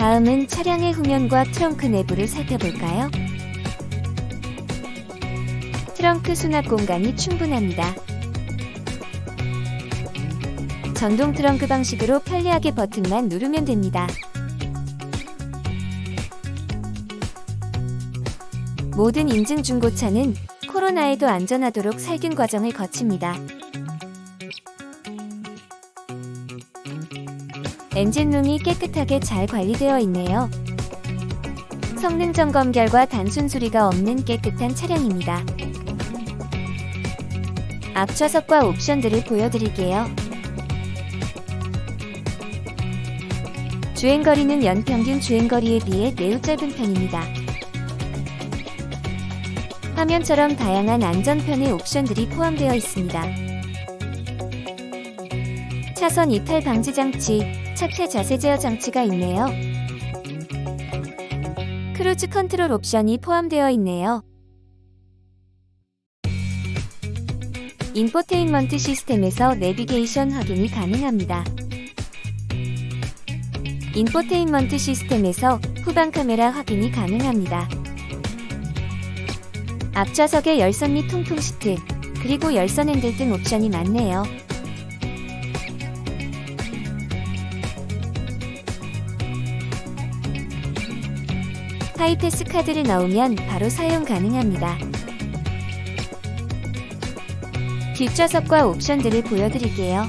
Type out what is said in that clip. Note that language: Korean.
다음은 차량의 후면과 트렁크 내부를 살펴볼까요? 트렁크 수납 공간이 충분합니다. 전동 트렁크 방식으로 편리하게 버튼만 누르면 됩니다. 모든 인증 중고차는 코로나에도 안전하도록 살균 과정을 거칩니다. 엔진룸이 깨끗하게 잘 관리되어 있네요. 성능 점검 결과 단순 수리가 없는 깨끗한 차량입니다. 앞 좌석과 옵션들을 보여드릴게요. 주행거리는 연평균 주행거리에 비해 매우 짧은 편입니다. 화면처럼 다양한 안전편의 옵션들이 포함되어 있습니다. 차선 이탈 방지 장치, 차체 자세 제어 장치가 있네요. 크루즈 컨트롤 옵션이 포함되어 있네요. 인포테인먼트 시스템에서 내비게이션 확인이 가능합니다. 인포테인먼트 시스템에서 후방 카메라 확인이 가능합니다. 앞좌석에 열선 및 통풍 시트, 그리고 열선 핸들 등 옵션이 많네요. 하이패스 카드를 넣으면 바로 사용 가능합니다. 뒷좌석과 옵션들을 보여드릴게요.